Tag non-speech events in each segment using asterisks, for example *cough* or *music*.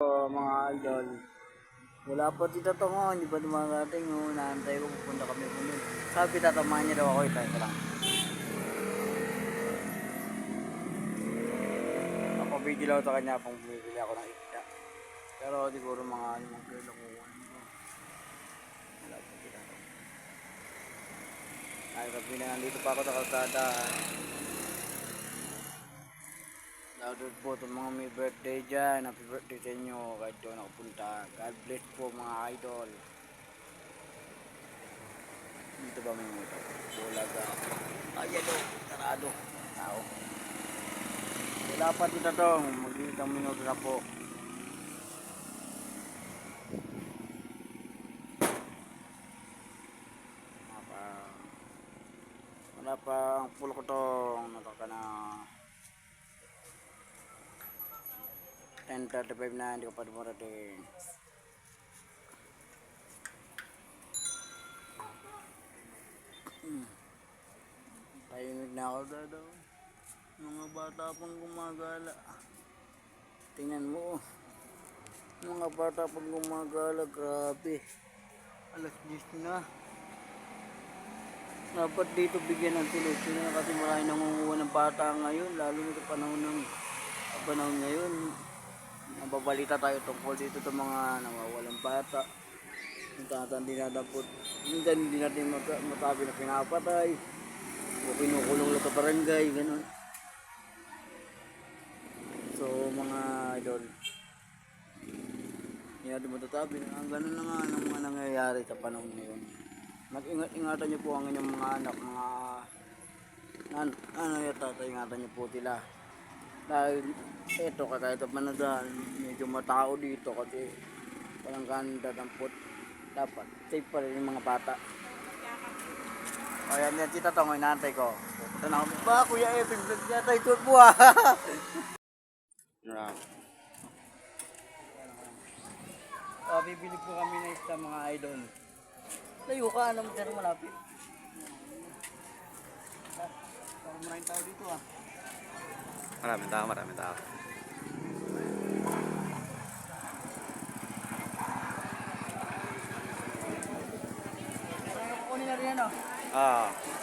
Mga idol, wala pa tita to mo, hindi pa dumarating, oh, naantay ko, pupunta kami kunin. Sabi tatamahan niya daw ako, ito, lang. Ako video lang sa kanya kung bumibili ako ng isda. Pero siguro mga ano, mga kilo ko. Wala pa tita to. Ay, sabi na nandito pa ako sa kalsada. Shoutout po sa mga may birthday dyan. Happy birthday sa inyo. Kahit doon ako punta. God bless po mga idol. Dito ba may motor? Bulaga. Ayan o. Tarado. Tao. Wala pa dito to. Mag-iitang minuto na po. Wala pa. Wala pa ang pulo ko tong. Nataka na. 10.35 na, hindi ko pa dumarating. Hmm. Tahimik na ako dadaw. Mga bata pang gumagala. Tingnan mo. oh. Mga bata pang gumagala, grabe. Alas 10 na. Dapat dito bigyan ng solusyon na kasi marami nangunguha ng bata ngayon, lalo na sa panahon ng panahon ngayon. Nababalita tayo tungkol dito sa mga nawawalang bata. Minsan dinadampot. Minsan hindi natin mata- masabi na pinapatay. O kinukulong lang sa barangay, ganun. So mga idol, hindi natin matasabi na ang ganun na nga ang mga nangyayari sa panahon ngayon. Mag-ingat-ingatan niyo po ang inyong mga anak, mga nan, ano yata, ingatan niyo po sila. Dahil ito kagaya sa panadaan, medyo matao dito kasi walang ganda ng put. Dapat safe pa rin yung mga bata. Ayan yan, tita Tong, inaantay ko. Pupunta na kami. Ba, Kuya Evan, vlog yata ito po ah. *laughs* Right. Oh, bibili po kami na isda mga idol. Layo ka, alam mo pero malapit. Parang maraming tao dito ah. Maraming tao, maraming tao. Oh. Ah. Pero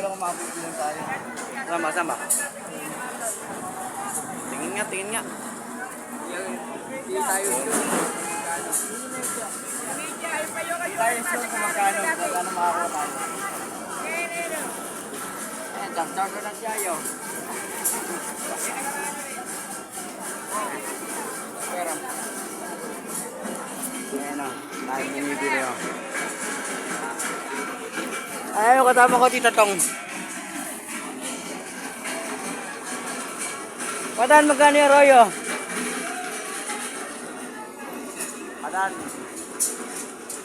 lang kung mapipilan tayo. Sama, sama. Tingin nga, tingin nga. Hindi tayo sure. Hindi tayo sure kung magkano. Magkano makakuha tayo. Ayan, dastar ko na siya yun. Pera. Ayan o. Tayo binibili o. Ayaw, kasama ko tita Tong. Padan magkano yung royo? Padan.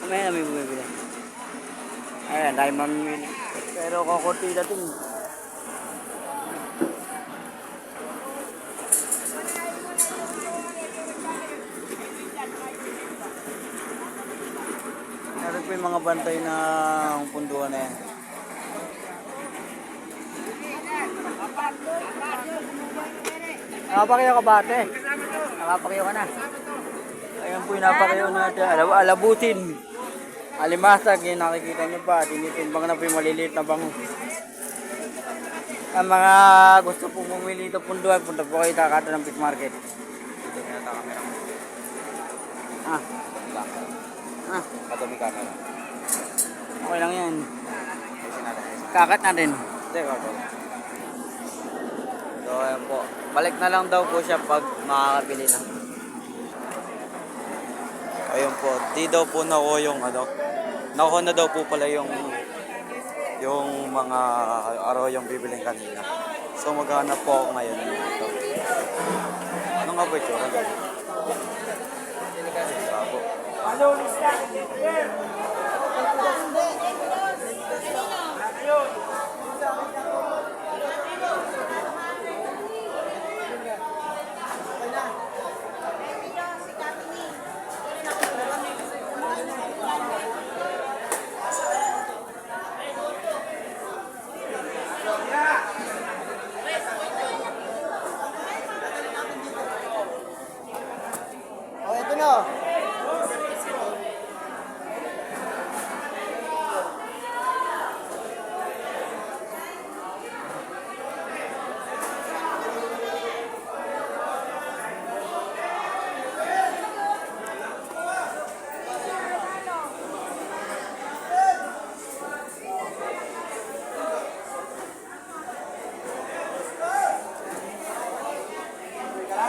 Kamaya na may bumibili. Ayan, dahil mamimili. Pero kukunti dating. Meron po yung mga bantay na punduan na yan. Nakapakayo ka bate? Nakapakayo ka na? Ayan po yung napakayo natin. Alab alabutin. Alimasag, yung nakikita nyo pa. Tinitimbang na po yung maliliit na bango. Ang mga gusto pong bumili ito punduan, punta po kayo kakata ng fish market. Ito nga ta camera mo. Ah, ah, Katabi camera. okay lang yan. Kakat natin. Hindi, okay. So, ayan po. Balik na lang daw po siya pag makakabili na. Ayun po, di daw po nakuha yung ano, nakuha na daw po pala yung yung mga araw yung bibiling kanina. So maghanap po ako ngayon ng ito. Ano nga ba ito? Sabo. Oh,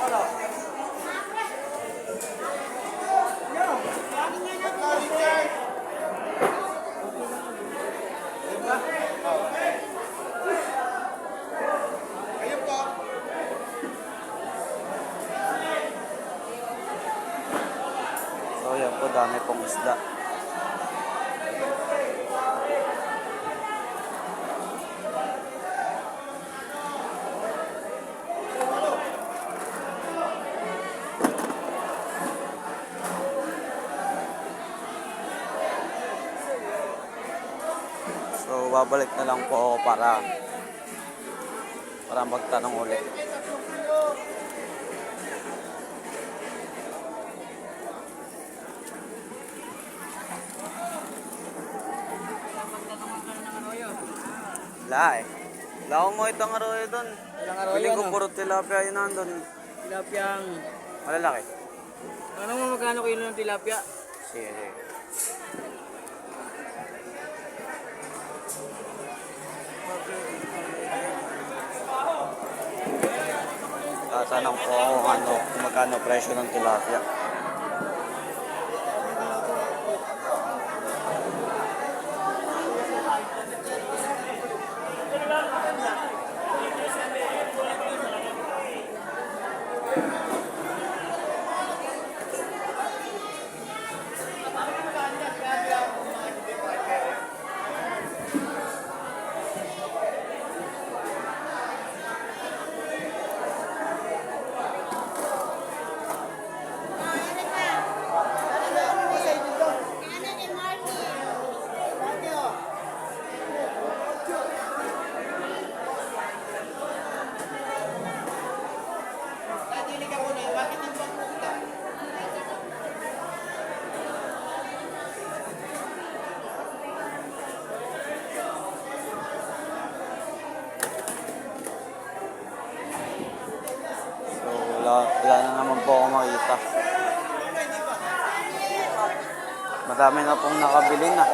So yan po, dami pong isda. So babalik na lang po ako para para magtanong ulit. Wala eh. Wala akong makita ng arroyo doon. Ilang araw Piling ko yun, puro tilapia yun nandun. Tilapyang. Malalaki. Ano mo magkano kilo ng tilapia? Sige, sige. Tatanong po kung ano, kung magkano presyo ng tilapia. So, wala, wala na naman po ako makita. Madami na pong nakabili na.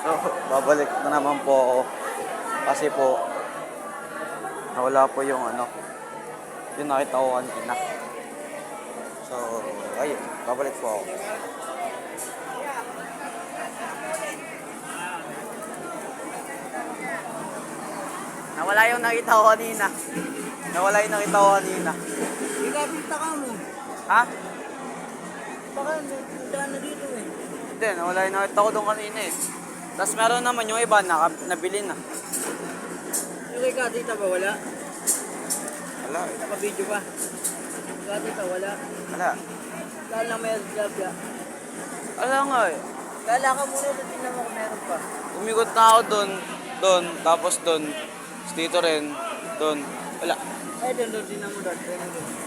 So, babalik na naman po ako. Kasi po, nawala po yung ano, yung nakita ko kanina. So, ayun, babalik po ako. Nawala yung nakita ko kanina. Nawala yung nakita ko kanina. Ikapita ka mo. Ha? Baka nagpunta na dito eh. Hindi, nawala yung nakita ko doon kanina eh. Tapos meron naman yung iba, naka, nabili na. Yung kay Katita ba wala? Wala. Naka-video pa. Katita wala. Wala. Kala lang may tilapia. Wala nga eh. Kala ka muna na tingnan mo kung meron pa. Umikot na ako doon, doon, tapos doon, dito rin. Doon. Wala. Eh, doon, doon, din mo doon. Doon, doon.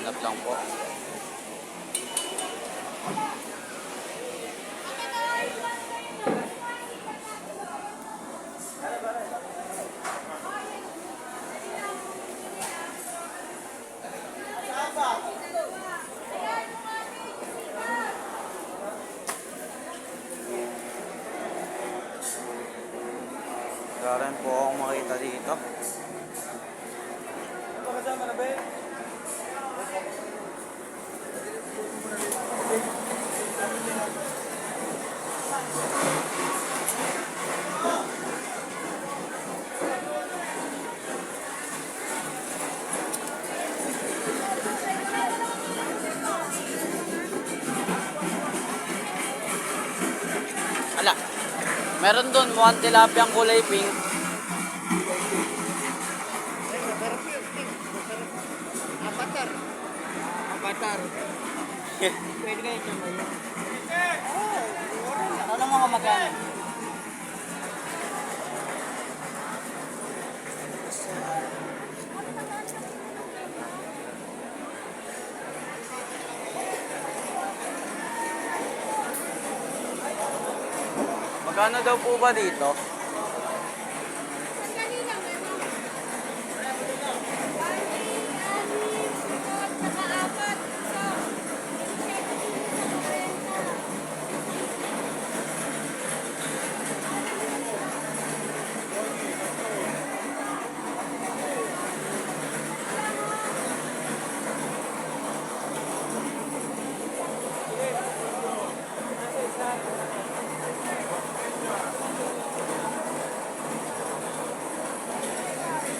Ranap lang po. Wala rin po akong makita dito. Ala. Meron doon mukhang tilapia ang kulay pink. Avatar. Avatar. *laughs* Pwede kayo siya ngayon. Oo. Ano mga magkano? Magkano daw po ba dito?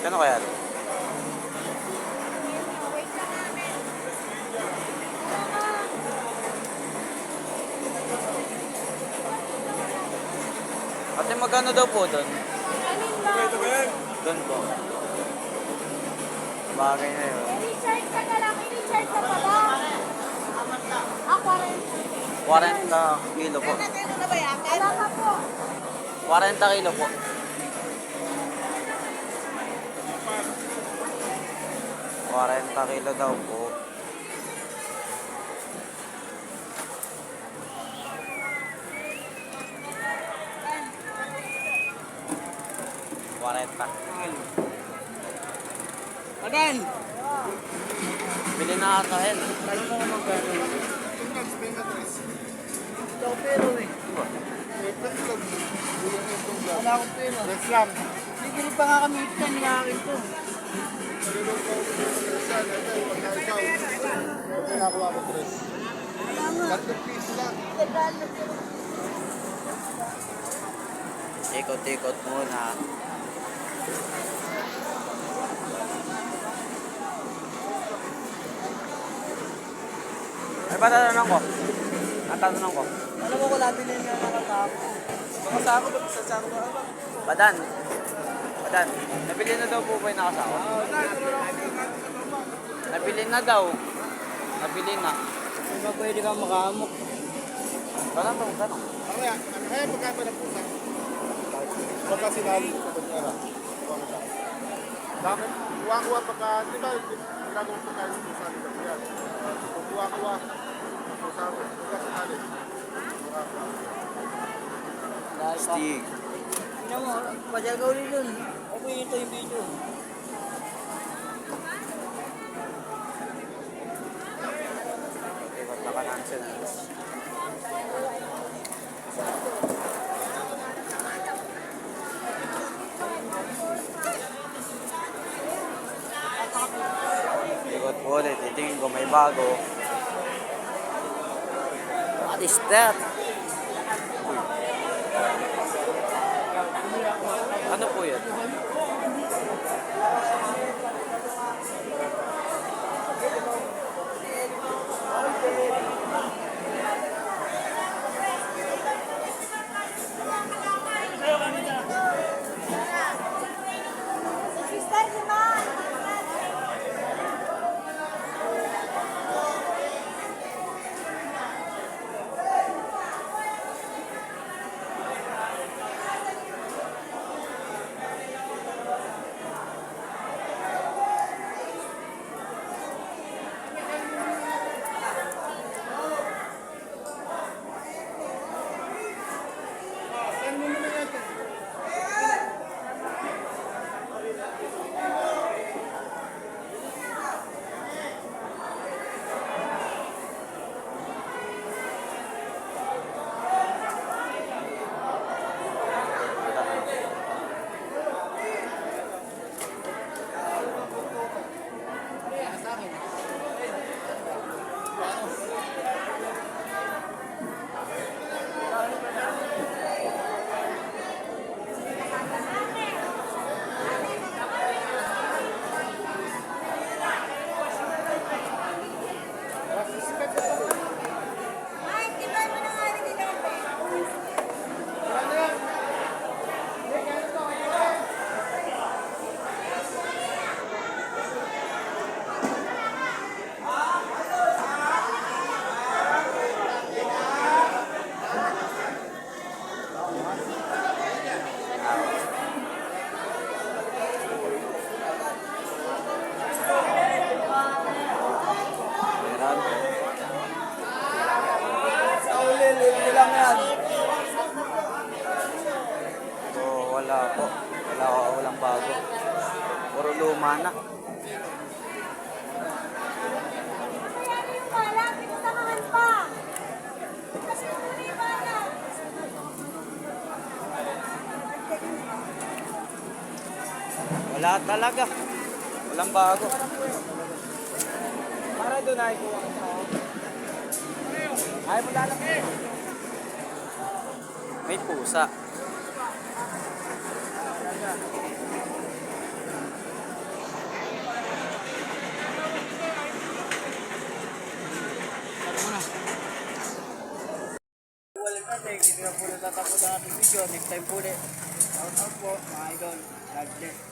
Kano kaya? Ate, magkano daw po doon? Doon po. Bagay na yun. I-recharge ka na lang, i-recharge ka pa ba? Ah, 40. 40 kilo po. Wala ka po. 40 kilo po. Kwarenta kilo daw po. Kwarenta. Adan! Bili na ata yan. Tanong mo kung magkano. Ikaw pero eh. Wala akong pera. Lang. Bibili pa nga kami ito, hindi akin to. Ikot-ikot muna. Ano ba tatanong ko? Ang tatanong ko? Alam mo ko nabili na nakatako. Mga sako ba? Sa sako ba? Badan. Badan. Nabili na daw po ba yung nakasawa? Nabili na daw. Nabili na. Di ba pwede kang makamok? Tanong to, tanong. Kaya, kaya magkano na pusa? Pagka sinali sa pagkara. Bakit? Kuha-kuha pagka, di ba, ginagawang pagkain sa pusa yan. Kuha-kuha, pusa mo, pagka sinali. Kuha-kuha. Stig. Tingnan mo, padyal ka ulit dun. Okay, ito yung video. Ikot na kanan siya na. Ikot po ulit. Titingin ko may bago. What is that? Ano po yan? Puro luma na. Wala. Wala talaga. Walang bago. Para doon ay kuha ko. Ay, mo lalaki. May pusa. Wala na, thank you na po natatapos ang ating video. Next time po ulit. Shout out po, mga idol. God bless.